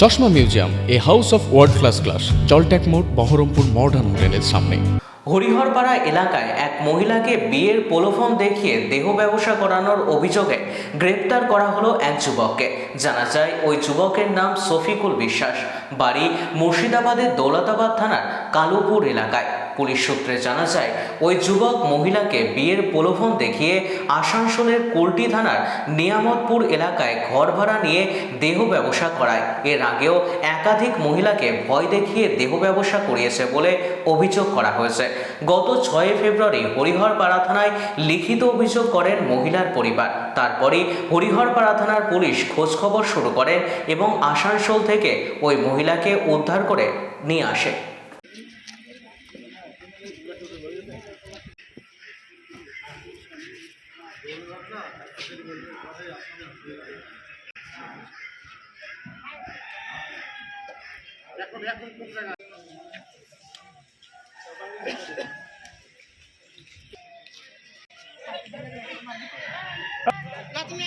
চশমা museum, a house of world class class জলট্যাক মোড়, Baharampur modern হোটেলের সামনে। হরিহরপাড়া এলাকায় এক মহিলাকে বিয়ের প্রলোভন দেখিয়ে দেহ ব্যবসা করানোর অভিযোগে গ্রেপ্তার করা হলো এক যুবককে। জানা যায়, ওই যুবকের নাম শফিকুল বিশ্বাস। বাড়ি মুর্শিদাবাদের দৌলতাবাদ থানার কালুপুর এলাকায়। পুলিশ সূত্রে জানা যায়, ওই যুবক মহিলাকে বিয়ের প্রলোভন দেখিয়ে আসানসোলের কুলটি থানার নিয়ামতপুর এলাকায় ঘর ভাড়া নিয়ে দেহ ব্যবসা করায়। এর আগেও একাধিক মহিলাকে ভয় দেখিয়ে দেহ ব্যবসা করিয়েছে বলে অভিযোগ করা হয়েছে। গত ছয় ফেব্রুয়ারি হরিহরপাড়া থানায় লিখিত অভিযোগ করেন মহিলার পরিবার। তারপরই হরিহরপাড়া থানার পুলিশ খোঁজখবর শুরু করেন এবং আসানসোল থেকে ওই মহিলাকে উদ্ধার করে নিয়ে আসে। এখন এখন কোন তুমি